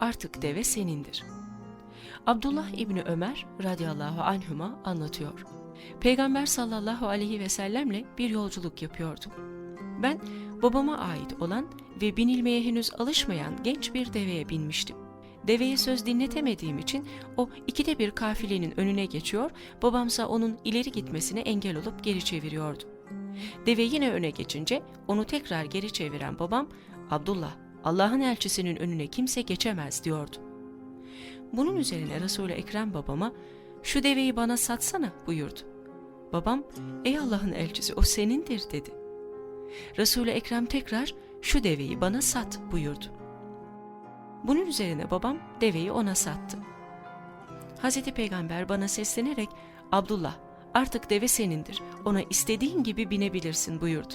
artık deve senindir. Abdullah İbni Ömer radıyallahu anhüma anlatıyor. Peygamber sallallahu aleyhi ve sellemle bir yolculuk yapıyordum. Ben babama ait olan ve binilmeye henüz alışmayan genç bir deveye binmiştim. Deveye söz dinletemediğim için o ikide bir kafilenin önüne geçiyor, babamsa onun ileri gitmesine engel olup geri çeviriyordu. Deve yine öne geçince onu tekrar geri çeviren babam, Abdullah, Allah'ın elçisinin önüne kimse geçemez diyordu. Bunun üzerine Resul-i Ekrem babama, şu deveyi bana satsana buyurdu. Babam, ey Allah'ın elçisi o senindir dedi. Resul-i Ekrem tekrar, şu deveyi bana sat buyurdu. Bunun üzerine babam deveyi ona sattı. Hazreti Peygamber bana seslenerek Abdullah artık deve senindir ona istediğin gibi binebilirsin buyurdu.